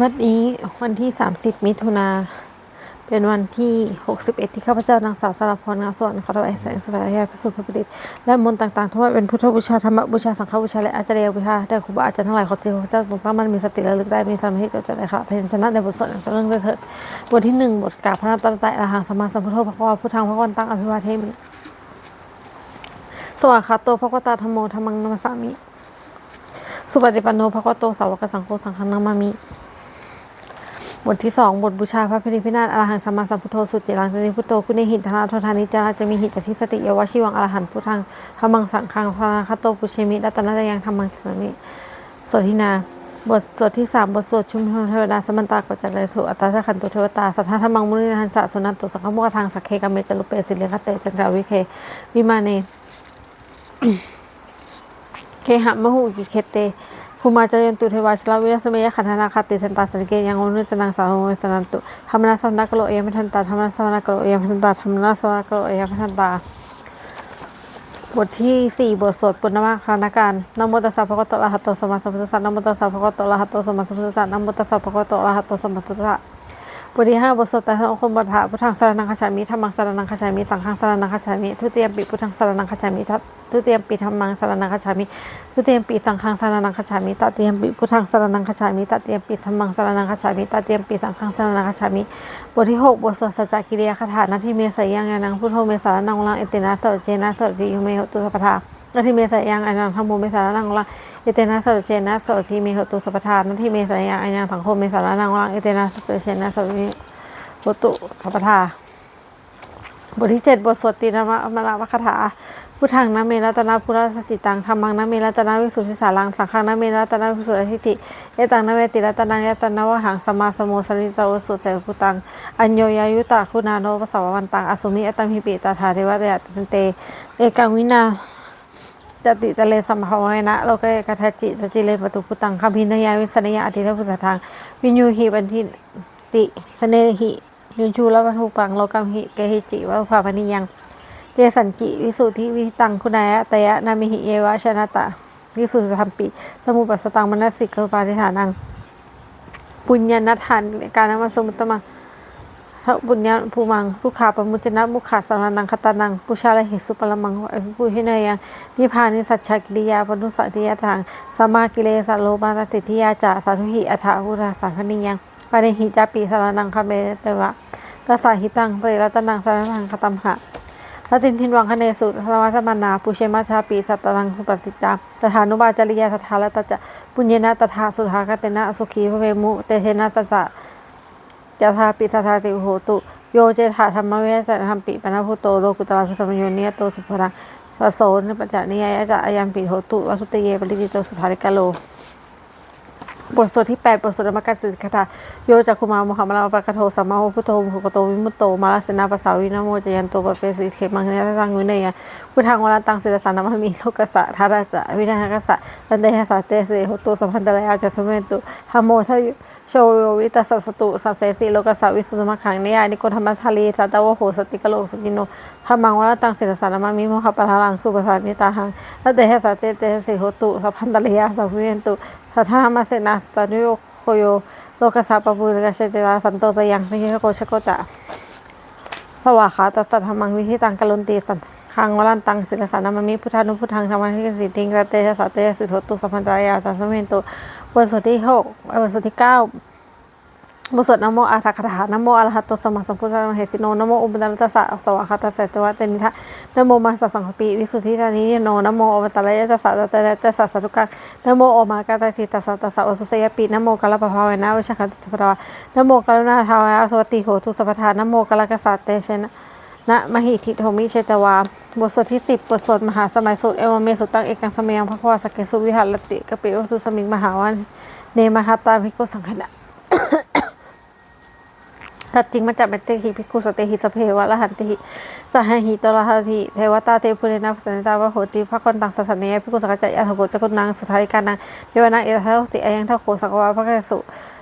วันนี้วันที่ 30 มิถุนาเป็นวันที่ 61 ที่ข้าพเจ้านางสาวสารพรงามสวรรค์ขอถวายแสงสถานยาพระสุภพดิษฐ์และมนต์ต่างๆทั้งหมดเป็นพุทธบูชาธรรมบูชาสังฆบูชาและอาจารย์บูชาได้ครูบาอาจารย์ทั้งหลายขอเจ้าพระเจ้าทรงตั้งมั่นมีสติระลึกได้มีสมาธิจดจ่อได้ค่ะเพยัญชนะในบทสวดอย่างต่อเนื่องเถิดบทที่หนึ่งบทกาพระนัตตะอรหังสมมาสัมพุทโธพระวาพุทธังพระวันตังอภิวาเทมิสวากขาโตพระวตาธรรมโมธรรมังนัมสามิสุปฏิปันโนภควโตสาวกสังโฆสังฆนังนามิ บทที่สองบทบูชาพระพิริพินาศอรหังสัมมาสัมพุทโธสุจิรังสนิพุทโธคุณในหินธนาทธานิจาราจะมีหิตทิสติเยวชิวังอรหันพุทธังธรรมังสังฆังพระคโตปุเชมิรัตนตยังธรรมังสนิสวดทินา บทสวดที่สามบทสวดชุมพลเทวดาสมันตากจัลเลยสุอัตตาขันตุเทวตาสัทธาธรรมังมุนินันสะสนันตุสังฆโมกทางสักเคกามเมจลุเปสิเลคเตจันทาวิเควิมาเนเคหะมหุกิเคเต ภูมาจายันตุเทวาชลาวิรัสเมยขันธนาคติทันตาสังเกยังอนุจนังสาวโมสนันตุธรรมนาสวนักโลเอมทันตาธรรมนาสวนักโลเอมทันตาธรรมนาสวนักโลเอมทันตา บทที่สี่บทสวดปุณณมาคารณการนโมตัสสะภะคะวะโตอะระหะโตสัมมาสัมพุทธัสสะนโมตัสสะภะคะวะโตอะระหะโตสัมมาสัมพุทธัสสะนโมตัสสะภะคะวะโตอะระหะโตสัมมาสัมพุทธัสสะบทที่ห้าบทสวดแต่ละคนบทถะพุทธังสารนังคาชามิธรรมังสารนังคาชามิสังฆังสารนังคาชามิทุติยมปิพุทธังสารนังคาชามิทัต ทุติยมปิธรรมังสารนังคาชามิทุติยมปิสังฆังสารนังคาชามิตติยมปิพุทธังสารนังคาชามิตติยมปิธรรมังสารนังคาชามิตติยมปิสังฆังสารนังคาชามิบทที่หกบทสวดสัจจกิริยาคาถานาทีเมสยยังยานังพุทโธเมสารนังลังเอตินาสวดเจนะสวดทียุเมหตุสัพทานาทีเมสายังอานังธรรมโมเมสารนังลังเอเตนะสัจเชนะสัจทีเมหตุสัพทานนาทีเมสายังอานังสังโฆเมสารนังลังเอเตนะสัจเชนะสัจทีหตุสัพพทา บทที่เจ็ดบทสวดตีนมะมะละวคาถาพุทธังนะเมรัตนาพุทธสติตังธรรมังนะเมรัตนาวิสุทธิสารังสังฆังนะเมรัตนาวิสุทธิทิฏฐิเอตังนะเมติรัตนังยตนะวหังสมมาสมโมสริตโอสุเสพุตังอัญโยยายุตาคุณาโนปสววันตังอสุมิอตัมหิปิตาถาเทวะตยตันเตเอกังวินาจติตะเลสัมภาวนะโลกเอกทัจจิสจิเลปตุพุตังคำพินยาวิสนยาอธิเทพุสทางวิญญูหิบันทิติพเนหิ ยุนชูและวัตถุปังโลกัมหิเกหิจิวัภาพนิยังเตสันจิวิสุทธิวิตังคุณายะตยะนามิหิเยวะชนะตะวิสุทธิธรรมปิ สมุปัสตังมนสิกเกปาติฐานัง ปุญญานัทฐานการนมัสมุตตมังทบุญญาภูมังผู้ขาปมุจนะมุขาสารนังคตานังปุชาละเหสุปรมังอภิปุหินายังนิพานิสัจฉกิริยาปนุสัติยาทางสมมากิเลสโลมาตติทิยาจาสาธุหิอัฏฐาหุราสังคณิยัง ปานิหิจาปิสารนังคาเมเตวะตัสาหิตังเตระตนังสารนังคตัมหะทัตินทินวังคเนสุธรรมะสมานาปุเชมาชาปีสัตตังสุปสิตาตถานุบาจริยาตถาละตจะปุญญนะตถาสุธากเตนะสุขีพระเวมุเตเทนะตจะจทาปิทาทาติโหตุโยเจถาธรรมเวสธรรมปิปนะพุโตโลกุตระพิสมโยเนียโตสุภรังสโสนปัจจานิยายะจะอายัมปิโหตุวัสุตเยปริจิโตสุทาริกาโล บทสวดที่ 8 บทสวดธรรมกัสสิกถาโยจักคุมามุขมาลาปะกะโทสัมมาพุทโธมุขโตวิมุตโตมาลาเสนาปะสาวินโมจยันโตปะเปสิเขมังเนยตังวิเนยพุทธังวรันตังศิลสานามมีโลกัสสะทาราสะวินาหกัสสะตันเตหะสะเตเสโหตุสัมพันตระยาจัสเมตุธรรมโมทะโชโยวิตัสสสตุสัสเสสิโลกัสสะวิสุตมะขังเนยานิโกธรรมทาลีทัตะวะโหสติกะโลสุจิโนธรรมังวรันตังศิลสานามมีโมหะปะทารังสุปสานิตาหังตันเตหะสะเตเตเสโหตุสัมพันตระยาสัพเวนตุสัทธามาเสนาสตั นุโยโคโยโลกัสสะปะปุริกาเชติลาสันโตสยังสิโกชโกตะภวะขาตัสสะธรรมังวิธีตังกลุนตีสันขังวรันตังศิลสานามมิพุทธานุพุทธังธรรมังทิกสิติงกะเตชะสะเตชะสิโทตุสัมพันตายาสัสสะเมนตุบทสวดที่หกบทสวดที่เก้า บทสวดนโมอาทัคถานโมอรหะโตสมมาสัมพุทธัสสะเฮสิโนนโมอุปนันตสสะสวะคาตัสสตวะเตนิทะนโมมาสสะสังคปิวิสุทธิทานิโนนโมอวตารยตัสสะตะเตระตัสสะสะทุกังนโมโอมากาตติตัสสะตัสสะวสุสยปินโมกัลปะภาเวนะวิชาคันตุตภะวนโมกรุณาทาวะสวัสติโหตุสัพทานโมกัลกัสสะเตชนะนะมหิทิโทมิเชตวา บทสวดที่สิบบทสวดมหาสมัยสุดเอวเมสุตังเอกังสมัยังพระควาสเกสุวิหารติกะปิวัตุสมิงมหาวันเนมหาตาภิกขุสังฆนะ ถ้าจริงมันจะเป็นเตหิภิกขุสเตหิสเพวะละหันติหิสหหิตระหันติเทวตาเทพุเรนะสันตาวะโหติพระคนตังสัสเนยภิกขุสังฆจายะถโกจคุณนางสุทาริการนางเทวนาเอตเทวสิอายังเทโคสังวาพระกสุหารติกปิวัตุสมิงมหาวันเนมหาตาภิกขุสังฆนาสัทธิงปัจจมันเตหิภิกขุสเตหิพระพเหวะละหันเตหิสหหิตระหิเทวตาเยพุเยนะสันติปตาโหติพระคนตังสัสสเนยภิกขุสั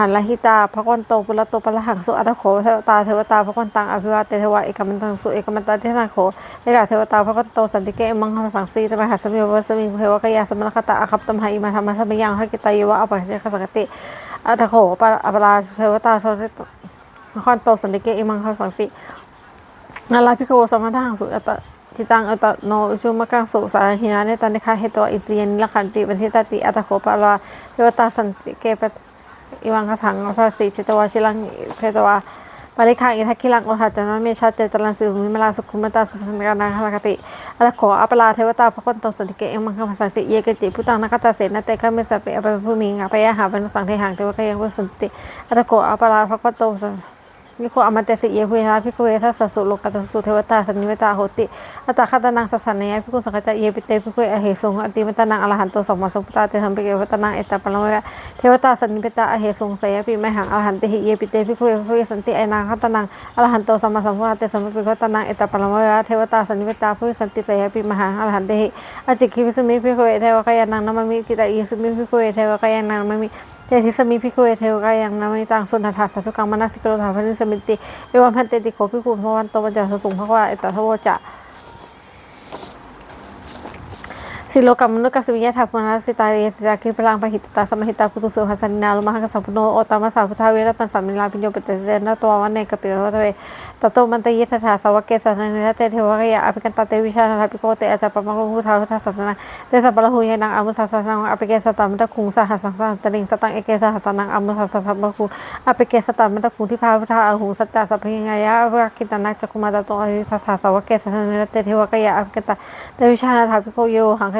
หันละหิตาพระวันโตปุระโตปะละหังสุอรโคเทวตาเทวตาพระวันตังอภิวาเตเทวะเอกมันตังสุเอกมันตาเทนาโคเอกาเทวตาพระวันโตสันติเกมังคสังสีตมหาสมิวะสมิงเทวกยาสมณคตาอคัปตมหาอิมาธรรมสมิยังหกิตายวะอภัยเชคสังกติอัตโขปะอปราเทวตาสริตนครโตสันติเกอิมังคสังสินาลาพิโกสมทังสุอัตจิตังอัตโนชุมกังสุสาหินาเนตันิคาเหตัวอิสิยนิลขันติบันทิตติอัตโขปะลาเทวตาสันติเกป อิวังคสังพระสิชิตวาชิลังเทตวาปริคังอิทักขิลังโอหัจจนเมชาเจตลังสิมิมลาสุขุมตาสุสันกานาคลกติอัตโขอปลาเทวตาพระคนโตสันติเกอิมังคสังสิเยกจิพุตังนักตาเสนเตคะเมสเปอปผู้มีงาไปยหาเป็นสังเทหังเทวกยังพุสันติอัตโขอปลาพระคนโตสัน นิโคอมตเตสิเยพุยาพิโกเวทัสสุโลกัตสุเทวตาสันนิเวตาโหติอัตตาคตนังสัสเนยพิโกสังกตเยปิเตพิโกเอเหสงอติมตนังอรหันโตสัมมาสัมพุทธาเตสัมปิเกวตานังเอตปะละเวเทวตาสันนิเวตาอเหสงสยปิไมหังอรหันติหิเยปิเตพิโกเอพุยสันติไอนาคตนังอรหันโตสัมมาสัมพุทธาเตสัมปิเกวตานังเอตปะละเวเทวตาสันนิเวตาพุยสันติสยปิมหังอรหันติหิอจิกิวิสุมิพิโกเอเทวกายนังนมมิกิตาอิสุมิพิโกเอเทวกายนังนมมิ เตทิสมิพิคุเอเทวกายังนามิตังสุนทธาสัสุกังมนัสสิกโรธาพันิสมิติเอวัมพันเตติโคพิคุพวันโตปัญจสสุงภควาเอตทโวจะ สิโลกัมมนุกัสวิยะถาพุนาสิตาเยติจากิพลังปหิตตาสมหิตาพุตุสุหัสันนาลุมหังสัมพุโนโอตามสาพุทธาเวรปันสัมมิลาปิญโยปเตเจนะตัววันเนกปิโรทเวตโตมันตเยทถาสาวกเกสันเนเตเทวกยะอภิกันตเตวิชานาภิโกเตอาจาปมังคุทาพุทธสัตนังเตสัปปะละหุยนังอมุสัสสังอภิเกสตามัตคุงสหัสังสังตลิงตตังเอเกสหัสนังอมุสัสสัมปะคุอภิเกสตามัตคุงที่พาพุทธาอหุสัจจะสัพพิงายะวะกิตนาจักุมาตโตอหิทัสสาวกเกสันเนเตเทวกยอภิกันตเตวิชานาภิโกโยหัง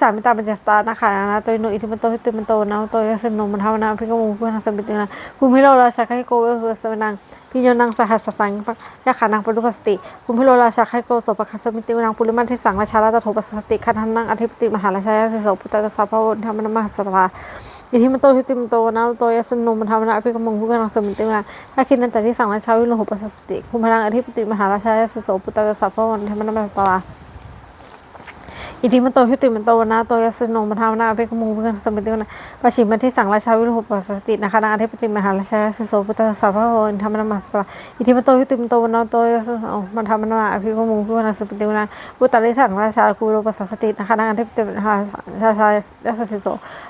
สมิติวนาสาคิราติสายะคัตวันนิโนอิทิมันโตยุติมันโตนาโตยสนุมามนาอภิกมงพุนาสมิตินาอิเจเตโรสหัสายะขันโตยโนอิทิมันโตยุติมโตวนาสนุมาธามนาอภิกมงพุนาสมิตินังเวสมิตาปัญจสตานาขานาตัวโนอิทิมันโตหิติมันโตนาตัวยสนมันทาวนาพิกมุงพุทธสมิตินาภูมิโลราชาไคโกเวหสนังพิโยนังสหัสสังปยาขานังปรุปสติภูมิโลราชาไคโกโสปคัสมิตินังปุริมันทิสังราชาลาตโทปัสสติคันนังอธิปติมหาราชายาสิโสพุทธะสัพพะวันธรรมนมหัสสะอิทิมันโตหิติมันโตนาตัวยสนมันทาวนาพิกมุงพุทธสมิตินาถ้าคิดนั้นแต่ที่สังราชาวิโลหุปัสสติภูมินังอธิปติมหาราชายาสิโสพุทธะสัพพะวันธรรมนมหัสสะ อิทิมันโตหิติมันโตนะโตยัสโนมันทาวนาเปกมุงเพื่อนสมิตินะปัจฉิมันที่สั่งราชาวิรุปัสสตินะคะนางอธิปติมหาราชาสิโสพุทธสัพพะโอนธรรมนามัสปะอิทิมันโตหิติมันโตนะโตยัสโนมันทาวนาอภิกมุงเพื่อนสมิตินะพุทธลิสังราชาคูรุปัสสตินะคะนางอธิปติมหาราชายัสสิโส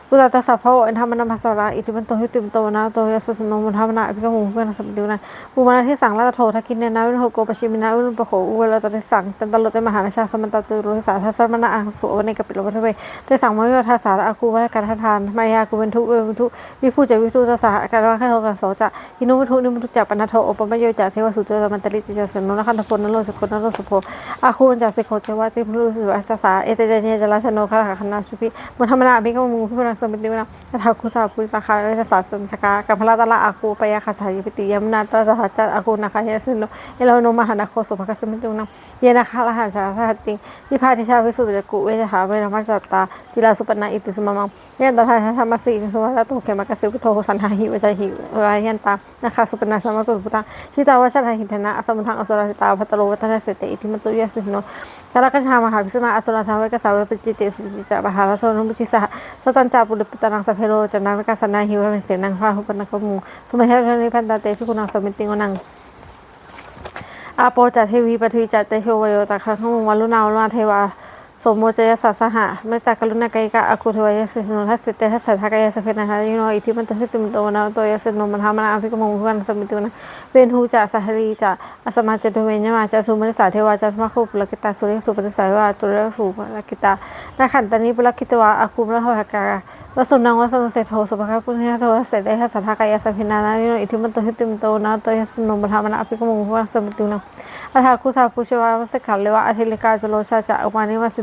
พุทธสัพพะโอนธรรมนามัสปะอิทิมันโตหิติมันโตนะโตยัสโนมันทาวนาอภิกมุงเพื่อนสมิตินะภูมิที่สั่งราชโททักินเนนาวิโหโกปชิมินาวิรุปโขอุเวลตติสั่งตันตลตมหาราชาสมันตตุรุสาทัสมนาอังโสุวเนกปิโลวัทเวแต่สังมาวิวัฒสารอากูวัฒการทานมายากูเป็นทุเวเป็นทุวิภูจะวิทุตสาการว่าข้าโทกันโสจะอินุวิทุนิมุทุจักปนัทโทอปมโยจะเทวสุจตมันตลิติจะสนุนขันธพลนโลสกุลนโลสโพอาคูมันจะสิโคเจวาติพลุสุอัสสาเอเตเจเนจลาชโนคาคณาชุพิมันธรรมนาบิกมุงพิพนังสมิติวนาทาคุสาปุตาคาเอสสาสมชกากัมพลาตละอากูปยาคาสายปิติยมนาตตาจัอากูนาคายสนโนเอโลโนมหานาโคสุภกสมิติวนาเยนาคาลหันสาสหัตติที่พาทิชาวิสุจกุเวทหาเวรมัสจจตตาจิลาสุปนาอิติสมมังยันตาทายธรรมสีสุวัตโตเขมกสิวโทสันหาหิวใจหิวายันตานะคะสุปนาสมกุปุตังชิตาวชันหินธนะอสมุทังอสุรสิตาพัตโลวัฒนเสตอิทิมตุยสิโนกาลกัชามหาวิสมาอสุรธรรมเวกสาวเวปจิติสุจิจาบหาลโสนุมุชิสหสตันจาปุริปตนังสัพเพโรจันนาเวกสันนาหิวเสนังพาหุปนักมูสมัยเฮรนิพันตาเตพิกุนังสมิติงนังอาโปจัตเทวีปทวีจัตเตโชวโยตะคังขมุงวัลุนาวลาเทวา สมโมจยสัสหะเมตตากรุณากายกะอคุทวายสิสนุทัสสิเตทัสสะทธากายสเพนะหายิโนอิทิมันตุหิตุมโตนะโตยสนุมันธรรมนาอภิกมงคุกันสมิตุนะเวนหูจะสหรีจะอสมาจตุเวญญมาจะสุมริสาเทวาจะมาคุปลกิตาสุริสุปฏิสายวาตุระสุปลกิตานาขันตานิปลกิตวาอาคุมละหะกาวสุนังวสนุเสโทสุภคปุญญาโทเสเตทัสสะทธากายสเพนะนายิโนอิทิมันตุหิตุมโตนะโตยสนุมันธรรมนาอภิกมงคุกันสมิตุนะอัฏฐาคุสาปุชวาสกัลเลวะอธิลิกาจโลชาจะอุปานิวสิ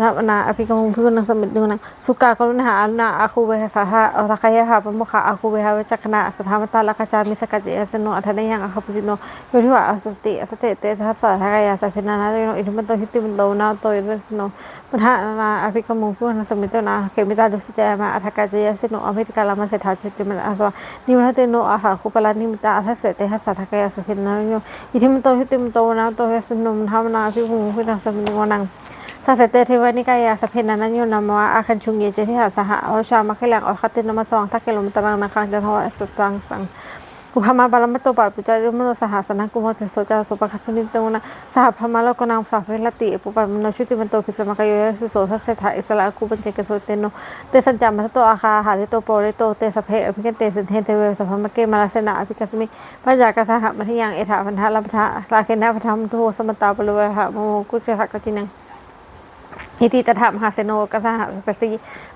นะนาอภิกมุงพิกุนังสมิตดุนังสุขากรุณหาอนาอาคูเวหสาหะอสัายะหาปมุขะอาคูเวหวจักนณะสถามตาลักชามิสกัจเยสโนอัฏฐนยังอคปุจิโนโยทิวะอสติอสเตเตสัสสะหะกายาสัพเพนานาโนอิทมันโตหิติมันโตนาโตยโนปัญหานาอภิกมุงพิกุนังสมิตดุนังเขมิตาดุสเตมาอัฏฐกาจเยสโนอมิตกาลามาเสถาชิติมันอาสวะนิมรเตโนอาหาคุปลานิมตาอัฏเสเตหัสสะหายาสัพพนาโนอิทมันโตหิติมันโตนาโตยสโนมทานาอภิกมุงพินสมิตดุนัง สัสเตเทวานิกายาสเพนันยุนามวะอาคันชุงเยเจทิหาสหะอชามาขลังอคตินมาซองทักเกลมตรังนาคังจันทวะสตังสังอุพมาบาลมตโตปะปุจจยมโนสหสนังกุมโตโสจาสุปคัสมิตงนะสหพมาลกนามสาเวลติปุปะมโนชุติมันโตพิสมกายสโสทัสเสถาอิสละกุปัญเจกโสเตโนเตสัญจามัตโตอาคาหาริโตโปริโตเตสเพอภิกันเตสินเทนเทเวสภมเกมาลาเสนาอภิกัสมิปัญจากสหมัทยังเอถาพันธะลัมทะลาเคนะพัทธมโทสมตาปลุเวหะโมกุจหะกจินัง อิติตถามหาเซโนกัสหปสี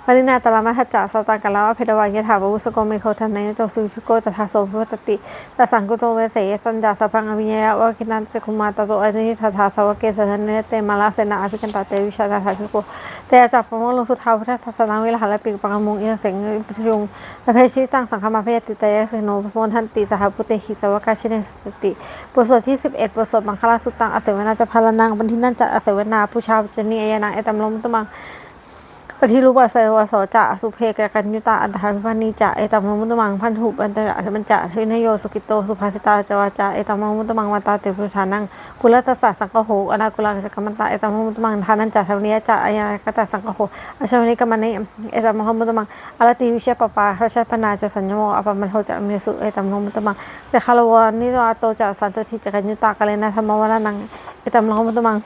ปรินาตลามัจจาสตังกลาวเพดวายถาวุสโกเมโคทันในโจสุฟิโกตถาโสพุตติตสังกุโตเวเสสัญญาสพังอภิญญาวะกินันสคุมาตโตอนิทัทาสวะเกสันเนเตมาลาเสนาอภิกันตาเตวิชาทาทาภิโกเตจับประมงลงสุทาวพุทธศาสนาเวลาละปิกปังมงอิเสงปิทุงประเพชีตังสังฆมาเพติเตยเสโนพมทันติสหพุเตหิสวะกาชิเนสุตติบทสวดที่11บทสวดบังคลาสุตังอเสวนาจะพาลนังบันทินันจะอเสวนาผู้ชาวจนีเอนาเอตมลมตมังปฏิรูปเสวสจะสุเพกกันยุตาอันตรพิพันนีจะเอตัมมุตมังพันธุปันตระมันจะเทนโยสุกิโตสุภาสิตาจวาจาเอตัมมุตมังมาตาเตพุทานังกุลัสสะสังกโหอนากุลจักมันตาเอตัมมุตมังทานันจะทวเนียจะอายากตสังกโหอชวนิกมันเนเอตัมมุตมังอรติวิเชปปาพระชาพนาจะสัญญโมอปมันโหจะมีสุเอตัมมุตมังแต่คารวานิโตโตจะสันตุทิจะกันยุตากาเลนะธรรมวรานังเอตัมมุตมัง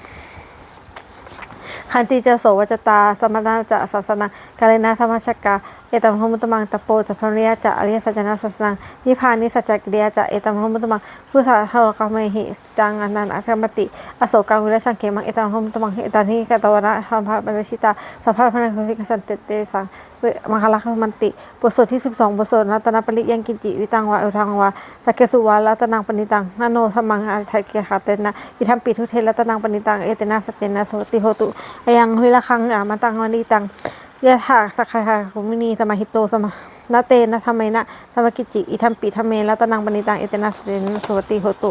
คันติจะโสวจตาสมณะจะศาสนากาเลนะธรรมชกาเอตัมหมุตมังตะโปจะพริยจะอริยสัจนะศาสนังนิพานิสัจกิริยจะเอตัมหมุตมังผู้สาธารกามหิจังอนันอัคมติอโศกังวิรชังเขมังเอตัมหมุตมังเอตันิกตวนะธรรมภาปริชิตาสัพพะพนังคุสิกสันเตเตสังมังคลักมันติบทสวดที่ 12 บทสวดรัตนปริยังกินจิวิตังวะเอทังวะสักเกสุวารัตนังปณิตังนาโนธรรมังอาทัยเกหะเตนะอิทัมปิทุเทรัตนังปณิตังเอเตนะสัจเจนะสวัติโหตุอยังหุละคังอามาตังวันิตัง ยะถาสักขะคุมินีสมาหิโตสมานาเตนะธรรมนะธรรมกิจิอิทัมปิธรรมเมรัตนังปณิตังเอเตนะสเจนะสวัติโหตุ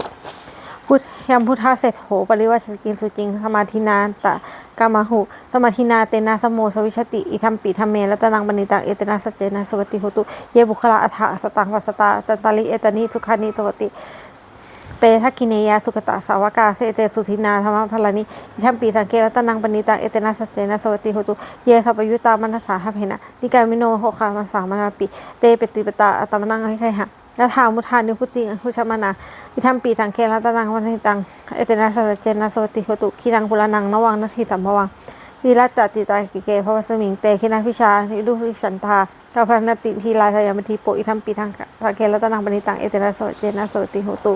พุทยมพุทธาเสร็จโหปริวัชกินสุจิงสมาธินาตะกามาหุสมาธินาเตนะสโมสวิชติอิทัมปิธรรมเมรัตนังปณิตังเอเตนะสเจนะสวัติโหตุเยบุคลาอัฏฐสตังวัสตาจันตาลิเอตนิทุคานิโตติ เตทักกิเนยาสุกตาสาวกาเสเตสุทินาธรรมพลานิอิทัมปีสังเกรัตนังปณิตังเอเตนะสัจเจนะสวัติโหตุเยสัพยุตามันสาหเพนะนิกามิโนโหคามาสามาปิเตเปติปตาอตมนังให้ใครหะยะถามุทานิพุติพุชมานาอิทัมปีสังเกรัตนังวันหิตังเอเตนะสัจเจนะสวัติโหตุขีนังพุลานังนวังนาทีตัมภวังวิรัตตติตากิเกภวสมิงเตคินาพิชานิดุสิฉันทาตาพันติทีลาทายามทีโปอิทัมปีทางสังเกรัตนังปณิตังเอเตนะสเจนะสวัติโหตุ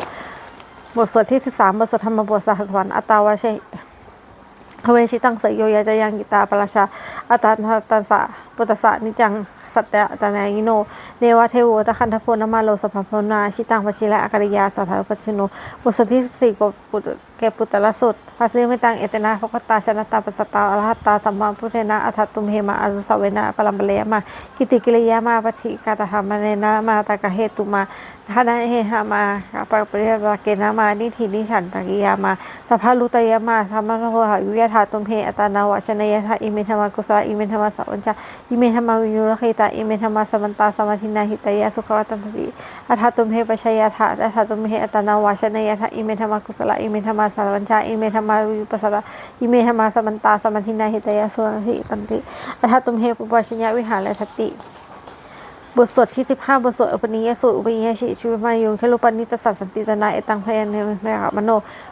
บทสวดที่ 13 บทสวดธรรมบทสหัสวรรค์อัตตาวาเชเวชิตังสยโยยาจยังกิตาปราชาอัตตาตันสะปุตสะนิจัง สัตตะตานายิโน เนวะเทโวตะคันทโพนมาโลสภพนา ชิตังปชิละอากริยาสัทธาปัชโนบทสวดที่ 14กปุตเกปุตตละสุดภาษีไม่ตังเอตนาภคตาชนะตาปัสตาอรหัตตาสัมมาพุทเทนะอัฏฐตุมเหมาอนุสเวนะปรัมเบเลมา กิติกิริยามาปฏิกาตธรรมเนนะมาตากะเหตุมาทานะเฮหามาปปริยตาเกนะมา นิธินิฉันตกิยามาสัพพะลุตยามาธรรมะโหหายุยธาตุมเหอตานาวชนยธาอิเมธรรมกุศลอิเมธรรมสัพพัญชาอิเมธรรมวิยุรคิตาอิเมธรรมาสมันตาสมาธินาหิตายะสุขวัตันติอัฏฐตุมเหปชยทะอัฏฐตุมเหอัตนาวาชนยถะอิเมธรรมากุศลอิเมธรรมาสาวัญชาอิเมธรรมาวิปัสสตาอิเมธรรมาสมันตาสมาธินาหิตายะสุนันติตันติอัฏตุมเหปุปปัชญญวิหารและสติ บทสวดที่ 15 บทสวดอุปนิยสูตรอุปนิยชิชีวิมายุงเคลุปนิตสัสสันติตนาเอตังพยันเนมะมโน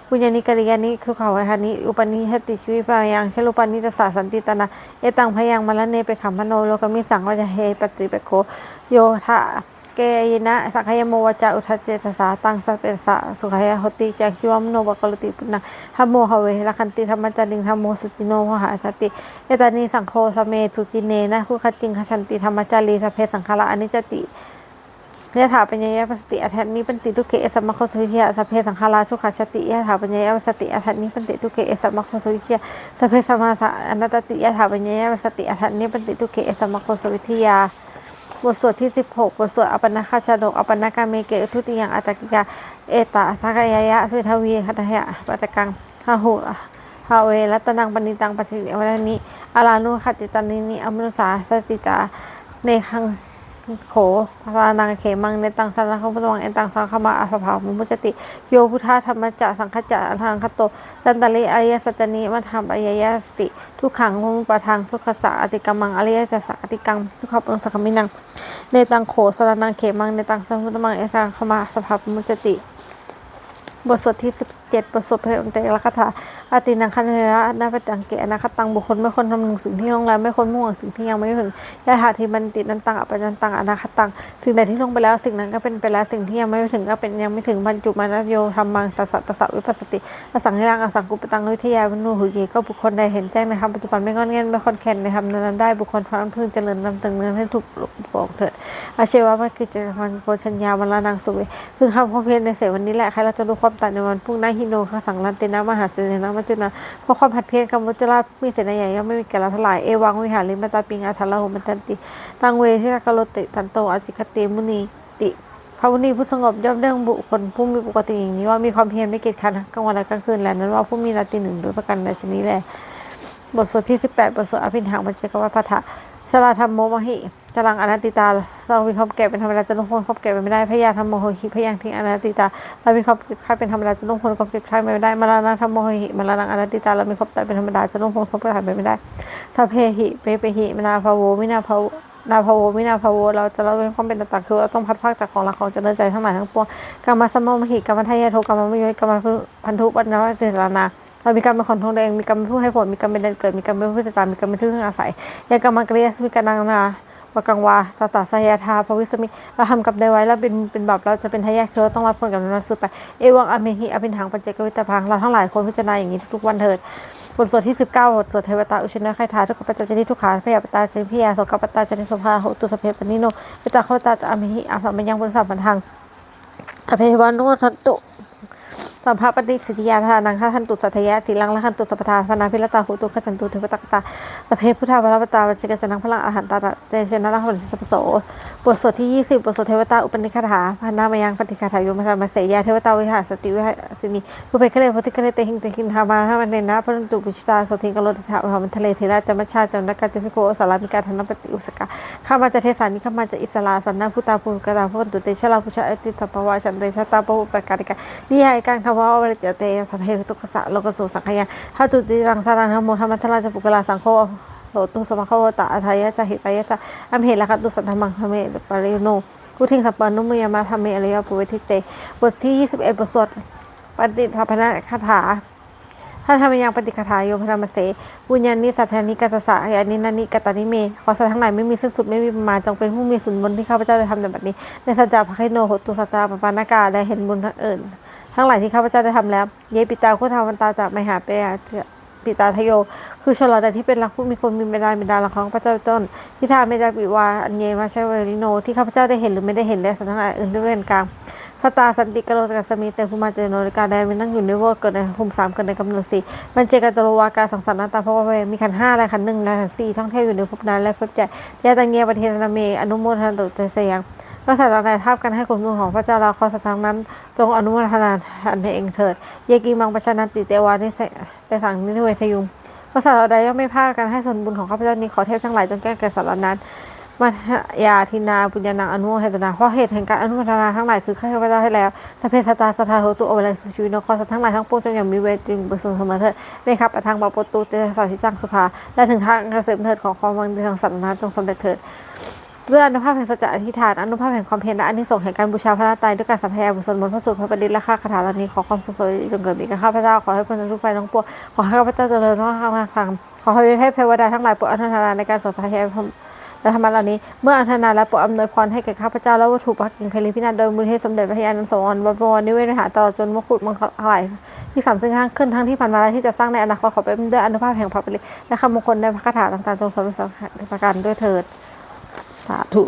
ปุญญานิกริยานิคือเขาวานิอุปนิหติชีวิปายังเคลุปนิตสัสสันติตนาเอตังพยังมะละเนไปขัมมโนโลกมิสังวจเฮปฏิเปโคโยธา เกยนะสังขยโมวจาอุทัจเจสสาตังสัพเปสะสุขายหติจังชิวมโนบกลติปุณังธัมโมหเวละคันติธรรมจันติงธัมโมสุจิโนวหาสติเอตานิสังโฆสเมสุจิเนนะคุขจิงขชันติธรรมจารีสเพสังขารอนิจติยะถาปัญญายปัสติอัฏฐนิปันติทุเกสัมมะโคสุวิทยาสัพเพสังขาราสุขัสสติยะถาปัญญายปัสติอัฏฐนิปันติทุเกสัมมะโคสุวิทยาสัพเพสัมมาสะอนัตติยะถาปัญญายปัสติอัฏฐนิปันติทุเกสัมมะโคสุวิทยา บทสวดที่ 16 บทสวดอปนคาชาดกอปนกาเมเกอทุติยังอัตตกิกาเอตาสักยายะสุทวีคัตยะปัตกังหาหูฮาเวรัตนังปณิตังปฏิเวรนิอารานุขจิตันนินิอมนุสาสติตา เนคัง โขสานังเขมังในตังสารคพุทวังเอตังสังขมาอาภามุมุจติ โยพุทธาธรรมจะสังคจะทางคโตจันตลิอริยสัจนิมัธรรมอริยสติ ทุกขังมุปะทางสุขสะอติกรรมังอริยจัสสะอติกังทุกขปุงสักขมินังในตังโขสารนังเขมังในตังสังพุทวังเอตังขมาสภาพมุจติ บทสวดที่ 17 บทสวดเพลงเตระคาถาอาตินังคันเทระนาปตังเกอนาคตังบุคคลไม่ควรทำหนึ่งสิ่งที่ลงแล้วไม่ควรมุ่งหวังสิ่งที่ยังไม่ถึงยะถาทีมันติดนันตังอัปัญญตังอนาคตัง สิ่งใดที่ลงไปแล้วสิ่งนั้นก็เป็นไปแล้วสิ่งที่ยังไม่ถึงก็เป็นยังไม่ถึงบรรจุมานโยธรรมังตัสสะตัสสะวิปัสสติอสังยัง อสังกุปตังวิทยาวินูหุเยก็บุคคลใดเห็นแจ้งในธรรมปัจจุบันไม่งอนเงียนไม่คอนแคนในธรรมนั้นได้บุคคลพร้อมพึงเจริญนำตึงเนื้อให้ถูกปลุกปลงเถิดอาเชวะมันคือจะมันโกชัญญาวันละนางสุเวพึงทำความเพียรในเสวันนี้แหละใครเราจะรู้ความตายในวันพรุ่งนี้ฮิโนคสังลันเตนะมหาเสนามัจจุนาเพราะความผัดเพี้ยนกรรมวัจรามีเสนาใหญ่ย่อมไม่มีแก่เราท่าไหร่เอวังวิหาริมตาปิงอาทัลาหุมันตันติตังเวที่กโลติตันโตอาจิคติมุนีติพระมุนีผู้สงบย่อมเรื่องบุคคลผู้มีปกติอย่างนี้ว่ามีความเพียรไม่เกียจคร้านกลางวันและกลางคืนและนั้นว่าผู้มีราตรีหนึ่งโดยประการใดชนี้แหละบทสวดที่ 18 บทสวดอภินหังบัญเจกวัฏพัทธะชลาธรรมโมมหิ จรังอนัตติตาเรามีความแก่เป็นธรรมดาจะต้องพ้นความแก่ไปไม่ได้พยาธรรมโมโหหิพยังทิ้งอนัตติตาเรามีความเจ็บไข้เป็นธรรมดาจะต้องพ้นความเจ็บไข้ไม่ได้มรณะธรรมโมโหหิมรณะอนัตติตาเรามีความตายเป็นธรรมดาจะต้องพ้นความตายไปไม่ได้สัพเพหิเปเปหิมนาภาโวมินาภาโวนาภาโวมินาภาโวเราจะเราเป็นความเป็นต่างๆคือเราต้องพัดภาคจากของเราของเจริญใจทั้งหลายทั้งปวงกรรมสมมหิกรรมทายาโทกรรมมโยกรรมพันธุปัญญาเจตนาเรามีกรรมเป็นคนทองแดงมีกรรมเป็นผู้ให้ผลมีกรรมเป็นเดนเกิดมีกรรมเป็นผู้ติดตามมีกรรมเป็นที่พึ่งอาศัยยังกรรมกริยาสมิกานังนา วกังวาสตาสยาธาภวิสมิเราทำกับได้ไว้แล้วเป็นเป็นบาปเราจะเป็นทายาทคือต้องรับผลกับนั้นสืบไปเอวังอเมหิอภินหังปัญเจกวิตพังเราทั้งหลายควรพิจารณาอย่างนี้ทุกวันเถิดบทสวดที่ 19บทสวดเทวตาอุชินะไคทาทุกขปัจจนิทุกขาพยาปตาจนิพิยาสกปตาจนิสภาหตุสเพปนิโนปิตาโคตาจะอเมหิอาภมัญญังบุญสัมปันทังอภิวานุทันตุ สัมภาปฏิสิทธิยาทานังฆาทันตุสัทยะติลังละคันตุสัพพทาพนาพิรตาหุตุขจันตุเทวตกตาสเพพุทธาวรปตาวจเกจนังพลังอาหารตาเจเจนะลังพลิสัพโสบทสวดที่ 20 บทสวดเทวตาอุปนิคถาพนามายังปฏิคาถายุมธรรมเสยาเทวตาวิหารสติวิหารสินีภูเพคะเลพุทธิคะเลเตหิงเตหินธามาธามันเนนะพระนตุปิชิตาสทิงกโลติถาภามันทะเลเทระจมัชชาจันทกาจิพิโกสารามิกาธนปฏิอุสกาข้ามาจะเทสานิข้ามาจะอิสลาสันนาพุตาภูกตาพุตุเตชะลาพุชะอติสัพพวาชันเตชะตาปอุปการิกานิยายกังทวาวรเจเตยสัพเพทุกขะโลกสุสังขยาถ้าตุติรังสารังธรรมโมธรรมทราจะปุกลาสังโฆโหตุสมะโคตะอัทายะจะหิตายะจะอัมเหละคัตุสันธรรมังธรรมเมปริโนกุทิงสัปปนุมยามาธรรมเมอริยปุเวทิเตบทที่ 21บทสวดปฏิทัพนะคาถาท่านธรรมยังปฏิคาถาโยมพระมเสบุญญาณิสัทธานิกัสสะยานินานิกตานิเม ขอสัตว์ทั้งหลายไม่มีสิ้นสุดไม่มีประมาณจงเป็นผู้มีส่วนบุญที่ข้าพเจ้าได้ทำในบัดนี้ ในสัจจะพระคิโนโหตุสัจจะปปานากาได้เห็นบุญทั้งอื่น ทั้งหลายที่ข้าพเจ้าได้ทำแล้ว เยปิตาโคทาวันตาจากมหาเปยปิตาทโย คือชลอดาที่เป็นรักผู้มีคนมีเมตตาเมตตาละของพระเจ้าต้นที่ทาเมตตาปิวาอันเยมาชเวริโน ที่ข้าพเจ้าได้เห็นหรือไม่ได้เห็นและสัตว์ทั้งหลายอื่นด้วยเวรกรรมสตาสันติกโลกัสมีเตภูมาเจโนริกาแดนมีนั่งอยู่ในโวเกิดในภูมิสามเกิดในกำเนิดสี่มันเจกัตโลวากาสังสารนาตาพราะว่มีขันห้าและขันหนึ่งและขันสี่ท่องเที่ยวอยู่ในภพนั้นและภพใหญ่ยาตังเงียประเทศนาเมอนุโมทนาตุเตเสยัง ก็สัตว์ทั้ายทาบกันให้คุณบุญของพระเจ้าเราขอสัตว์ทั้งนั้น จงอนุโมทนาอันเองเถิด เยกีมังประชานันติเตวานิเสแต่สั่งนิเวทยุงก็ระสัตว์เราใดย่อมไม่พลาดการให้ส่วนบุญของข้าพเจ้านี้ขอเทพทั้งหลายจงแก้แก่สัตว์นั้นมายาทินาปุญญานังอนุโมทนาเพราะเหตุแห่งการอนุโมทนาทั้งหลายคือข้าพเจ้าให้แล้วสเพสตาสทาโหตุโอเวลสุชีวินครสัตทั้งหลายทั้งปวงจงอย่างมีเวรจึงบุษเสมอเถิดได้ครับทางบาปตูเตสาสิจังสุภาและถึงทางเกษมเถิดของความวังดีทางสัตว์นั้นจงสำเร็จเถิด ด้วยอนุภาพแห่งสัจจะอธิษฐานอนุภาพแห่งความเพียรและอานิสงส์แห่งการบูชาพระนาตายด้วยการสัตย์ทาบุญสนมนต์พระสูตรพระประดิษฐ์และข้าคาถาเหล่านี้ขอความสุขสวยจงเกิดมีกับข้าพเจ้าขอให้พ้นจากทุกภัยทั้งปวงขอให้ข้าพเจ้าเจริญรุ่งเรืองทางขอให้เทพเทวดาทั้งหลายโปรดอนุทนาในการสอนสายแห่งและธรรมะเหล่านี้เมื่ออนุทนาและโปรดอำนวยพรให้แก่ข้าพเจ้าและวัตถุปักกิ่งเพลิพินาศโดยมูลเทพสมเด็จพระยานันทสงฆ์บวรนิเวศหาตลอดจนมกุฎมังคลายที่สามซึ่งข้งขึ้นทั้งที่ผ่านมาและที่จะสร้างในอนาคตขอเป็นด้วยอนุภาพแห่งพระปริและคำมงคลในพระคาถาต่างๆจงสำเร็จประการด้วยเถิด สาธุ